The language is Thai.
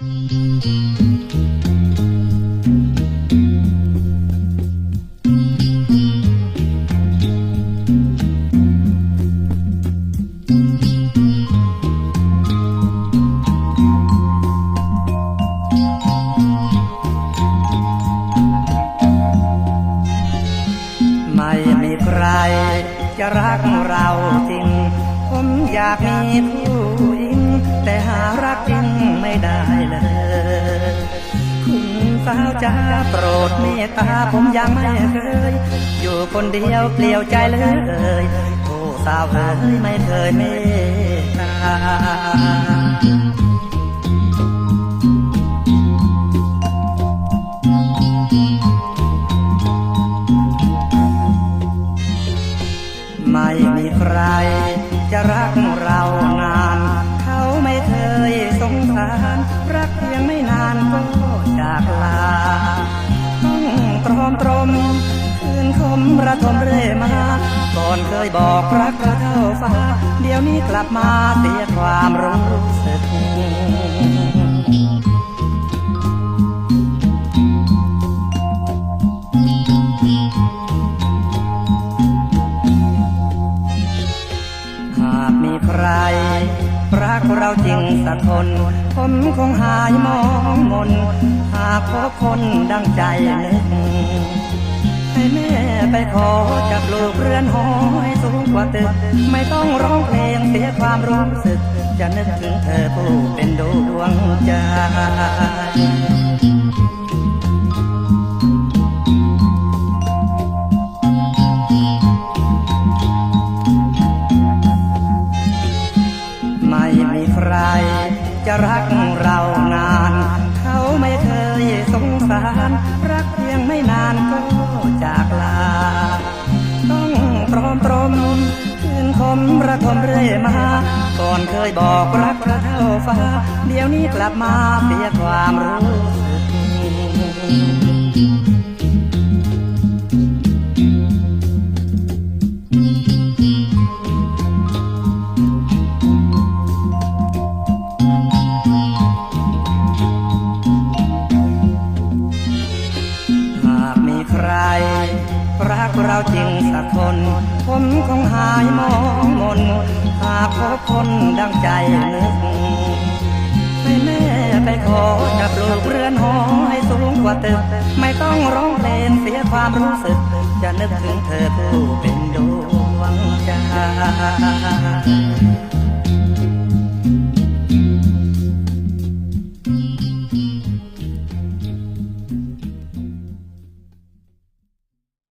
ไม่มีใครจะรักเราจริง ผมอยากมีผู้หญิง แต่หารัก จ้าโปรดเมตตาผมยังไม่เคย อยู่คนเดียวเปลี่ยวใจเลยโอ้สาวเอ๋ยไม่เคยเมตตาไม่มีใครจะรักเรา มระทมเรื่มาก่อนเคยบอกรักเราเท่าฟ้า เดี๋ยวนี้กลับมาเสียความรู้สึกหากมีใครรักเราจริงสักคนผมคงหายมองมน หากพบคนดังใจนึก ให้แม่ไปขอจับลูกเรือนหอให้สูงกว่าตึก ไม่ต้องร้องเพลงเสียความรู้สึก จะนึกถึงเธอผู้เป็นดวงใจไม่มีใครจะรักเรานาน เขาไม่เคยสงสาร รอมตรมคืนคมระทมเรื่อยมา ก่อนเคยบอกรักราเท่าฟ้า เดี๋ยวนี้กลับมาเสียความรู้สึกหากมีใคร รักเราจริงสักคน ผมคงหายมองมน หากพบคนดังใจนึกให้แม่ไปขอจับลูกเรือนหอให้สูงกว่าตึก ไม่ต้องร้องเพลงเสียความรู้สึก จะนึกถึงเธอผู้เป็นดวงใจ